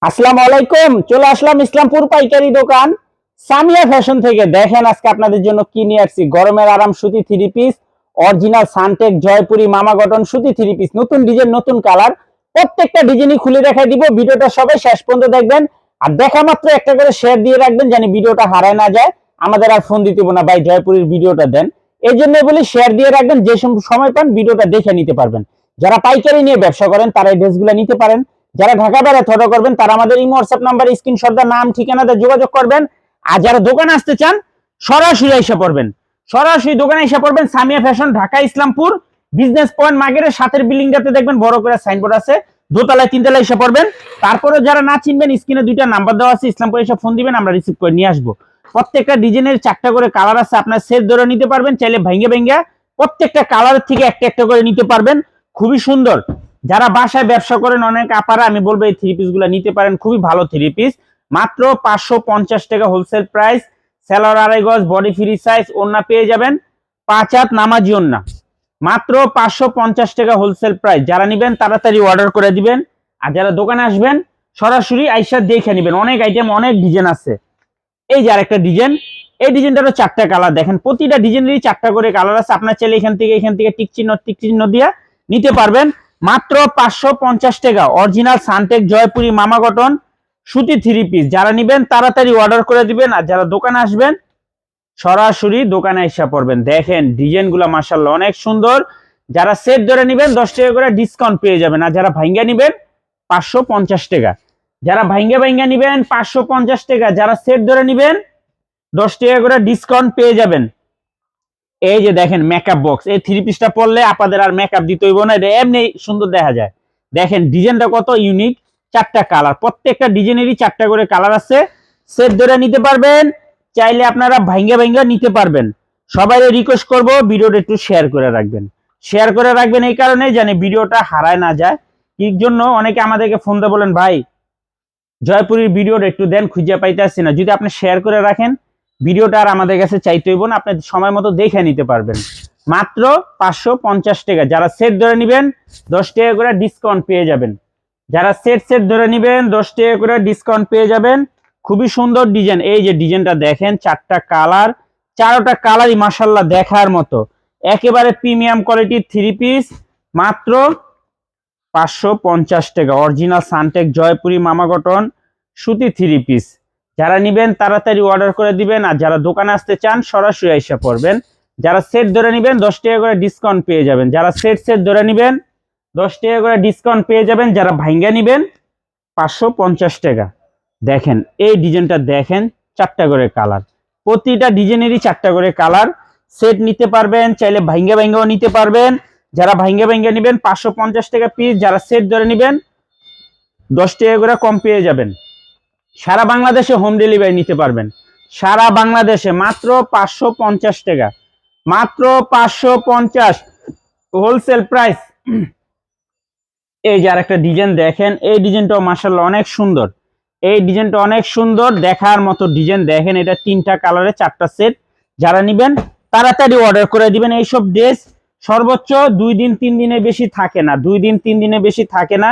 আসসালামু আলাইকুম, চলে আসলাম ইসলামপুর পাইকারি দোকান। সামিয়া ফ্যাশন থেকে দেখেন আজকে আপনাদের জন্য কি নিয়ে আসছি। গরমের আরাম সুতি থ্রি পিস অরিজিনাল সানটেক, জয়পুরি, মামা গঠন সুতি থ্রি পিস নতুন ডিজাইন নতুন কালার প্রত্যেকটা ডিজাইনই খুলে দেখাই দিব, ভিডিওটা সবাই শেষ পর্যন্ত দেখবেন। আর দেখা মাত্র একটা করে শেয়ার দিয়ে রাখবেন জানি ভিডিওটা হারায় না যায়। আমাদের আর ফোন দিতে না, ভাই, জয়পুরের ভিডিওটা দেন। এই জন্য বলি শেয়ার দিয়ে রাখবেন, যে সম- সময় পান, ভিডিওটা দেখে নিতে পারবেন। যারা পাইকারি নিয়ে ব্যবসা করেন, তারা এই ড্রেসগুলো নিতে পারেন। যারা ঢাকা বাইরে থটো করবেন, তারা আমাদের ইমো হোয়াটসঅ্যাপ নাম্বার স্ক্রিনশট দা নাম, ঠিকানাতে যোগাযোগ করবেন। আর যারা দোকানে আসতে চান, সরাসরি এসে পড়বেন। সরাসরি দোকানে এসে পড়বেন Samia fashion, Dhaka, Islampur business point মার্কেটের সাথের বিল্ডিংটাতে দেখবেন বড় করে সাইনবোর্ড আছে। দোতলায়, তিনতলায় এসে পড়বেন। তারপরে যারা না চিনবেন স্ক্রিনে দুইটা নাম্বার দেওয়া আছে, ইসলামপুর এসে ফোন দিবেন, আমরা রিসিভ করে নিয়ে আসব। প্রত্যেকটা ডিজাইনের চারটা করে কালার আছে, আপনার সেট ধরে নিতে পারবেন, চাইলে ভেঙে ভেঙে প্রত্যেকটা কালারের থেকে একটা একটা করে নিতে পারবেন। খুবই সুন্দর। যারা বাসায় ব্যবসা করেন, অনেক আপারা, আমি বলব এই থ্রি পিসগুলা নিতে পারেন, খুবই ভালো থ্রি পিস মাত্র পাঁচশো পঞ্চাশ টাকা হোলসেল প্রাইস স্যালোর আড়াই গজ বডি ফ্রি সাইজ ওন্না পেয়ে যাবেন। পাঁচ হাত নামাজি ওন্না মাত্র পাঁচশো পঞ্চাশ টাকা হোলসেল প্রাইস যারা নিবেন, তাড়াতাড়ি অর্ডার করে দিবেন। আর যারা দোকানে আসবেন, সরাসরি আইসা দেখে নিবেন। অনেক আইটেম অনেক ডিজাইন আছে। এই যে আরেকটা ডিজাইন এই ডিজাইনটারও চারটা কালার দেখেন, প্রতিটা ডিজাইনেরই চারটা করে কালার আছে। আপনার চাইলে এখান থেকে এখান থেকে টিক চিহ্ন টিক চিহ্ন দিয়ে নিতে পারবেন। মাত্র পাঁচশো পঞ্চাশ টাকা। অরিজিনাল সানটেক জয়পুরি মামা কটন, সুতি থ্রি পিস যারা নিবেন, তাড়াতাড়ি অর্ডার করে দিবেন আর যারা দোকানে আসবেন, সরাসরি দোকানে এসে পড়বেন। দেখেন ডিজাইনগুলা মাসাল্লাহ অনেক সুন্দর। যারা সেট ধরে নিবেন, দশ টাকা করে ডিসকাউন্ট পেয়ে যাবেন। আর যারা ভাঙ্গা নিবেন, পাঁচশো পঞ্চাশ টাকা। যারা ভাইঙ্গা ভাইঙ্গা নিবেন, পাঁচশো পঞ্চাশ টাকা। যারা সেট ধরে নিবেন, দশ টাকা করে ডিসকাউন্ট পেয়ে যাবেন। এই যে দেখেন মেকআপ বক্স এই থ্রি পিসটা পরলে আপনাদের আর মেকআপ দিতে হইব না, এটা এমনি সুন্দর দেখা যায়। দেখেন ডিজাইনটা কত ইউনিক চারটা কালার প্রত্যেকটা ডিজাইনেরই চারটা করে কালার আছে। সেট ধরে নিতে পারবেন, চাইলে আপনারা ভাঙ্গা ভাঙ্গা নিতে পারবেন। সবাই রিকোয়েস্ট করব, ভিডিওটা একটু শেয়ার করে রাখবেন। শেয়ার করে রাখবেন এই কারণে জানি ভিডিওটা হারায় না যায়। কি জন্য অনেকে আমাদেরকে ফোন দিয়ে বলেন, ভাই, জয়পুরের ভিডিওটা একটু দেন, খুঁজে পাইতে আসছি না। যদি আপনি শেয়ার করে রাখেন ভিডিওটা আর আমাদের কাছে চাইতে হইব না, আপনি সময় মতো দেখে নিতে পারবেন। মাত্র পাঁচশো পঞ্চাশ টাকা। যারা সেট ধরে নিবেন, দশ টাকা করে ডিসকাউন্ট পেয়ে যাবেন। যারা সেট সেট ধরে নিবেন, দশ টাকা করে ডিসকাউন্ট পেয়ে যাবেন। খুবই সুন্দর ডিজাইন এই যে ডিজাইনটা দেখেন, চারটা কালার চারোটা কালারই মাসাল্লাহ দেখার মতো। একেবারে প্রিমিয়াম কোয়ালিটির থ্রি পিস মাত্র পাঁচশো পঞ্চাশ টাকা। অরিজিনাল সানটেক জয়পুরি মামা কটন সুতি থ্রি পিস যারা নিবেন তাড়াতাড়ি অর্ডার করে দিবেন, আর যারা দোকানে আসতে চান, সরাসরি এসে পড়বেন। যারা সেট ধরে নিবেন, দশ টাকা করে ডিসকাউন্ট পেয়ে যাবেন। যারা সেট সেট ধরে নিবেন, দশ টাকা করে ডিসকাউন্ট পেয়ে যাবেন। যারা ভাঙ্গা নিবেন, পাঁচশো পঞ্চাশ টাকা। দেখেন, এই ডিজাইনটা দেখেন, চারটা করে কালার। প্রতিটা ডিজাইনেরই চারটা করে কালার। সেট নিতে পারবেন, চাইলে ভাঙ্গা ভাইঙ্গাও নিতে পারবেন। যারা ভাঙ্গা ভাইঙ্গা নিবেন, পাঁচশো পঞ্চাশ টাকা পিস যারা সেট ধরে নিবেন, দশ টাকা করে কম পেয়ে যাবেন। সারা বাংলাদেশে হোম ডেলিভারি নিতে পারবেন। সারা বাংলাদেশে মাত্র পাঁচশো পঞ্চাশ টাকা। মাত্র পাঁচশো পঞ্চাশ হোলসেল প্রাইস এই যে আরেকটা ডিজাইন দেখেন, এই ডিজাইনটাও মাসাল্লাহ অনেক সুন্দর। এই ডিজাইনটা অনেক সুন্দর, দেখার মতো ডিজাইন দেখেন, এটা তিনটা কালারে চারটা সেট যারা নিবেন, তাড়াতাড়ি অর্ডার করে দিবেন। এইসব ড্রেস সর্বোচ্চ দুই দিন, তিন দিনে বেশি থাকে না। দুই দিন, তিন দিনে বেশি থাকে না।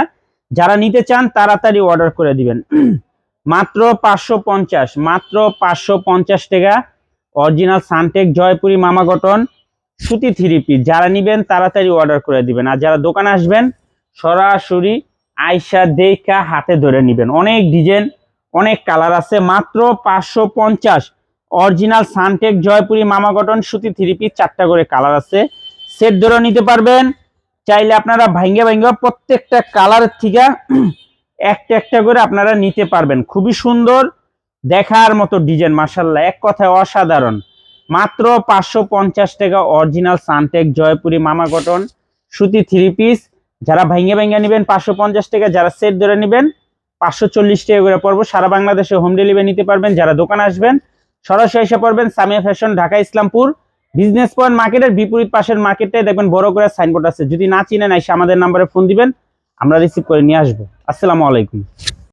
যারা নিতে চান, তাড়াতাড়ি অর্ডার করে দিবেন। মাত্র পাঁচশো পঞ্চাশ, মাত্র পাঁচশো পঞ্চাশ টাকা। অরিজিনাল সানটেক জয়পুরি মামা গঠন সুতি থ্রি পিস যারা নিবেন, তাড়াতাড়ি অর্ডার করে দিবেন। আর যারা দোকানে আসবেন, সরাসরি আইসা দেখা হাতে ধরে নিবেন। অনেক ডিজাইন অনেক কালার আছে। মাত্র পাঁচশো পঞ্চাশ। অরিজিনাল সানটেক জয়পুরি মামা গঠন সুতি থ্রি পিস চারটা করে কালার আছে। সেট ধরে নিতে পারবেন। চাইলে আপনারা ভাঙ্গে ভাঙ্গে প্রত্যেকটা কালার থেকে একটা একটা করে আপনারা নিতে পারবেন। খুবই সুন্দর দেখার মতো ডিজাইন মাসাল্লাহ এক কথায় অসাধারণ। মাত্র পাঁচশো পঞ্চাশ টাকা অরিজিনাল সানটেক জয়পুরি মামা কটন সুতি থ্রি পিস যারা ভাঙ্গে ভাঙ্গে নেবেন পাঁচশো পঞ্চাশ টাকা, যারা সেট ধরে নেবেন পাঁচশো চল্লিশ টাকা করে পড়ব সারা বাংলাদেশে হোম ডেলিভারি নিতে পারবেন। যারা দোকানে আসবেন, সরাসরি এসে পড়বেন Samia fashion Dhaka, Islampur. Business point মার্কেটের বিপরীত পাশের মার্কেটে দেখবেন বড় করে সাইনবোর্ড আছে। যদি না চিনেন, এসে আমাদের নাম্বারে ফোন দিবেন। আমরা রিসিভ করে নিয়ে আসব। আসসালামু আলাইকুম।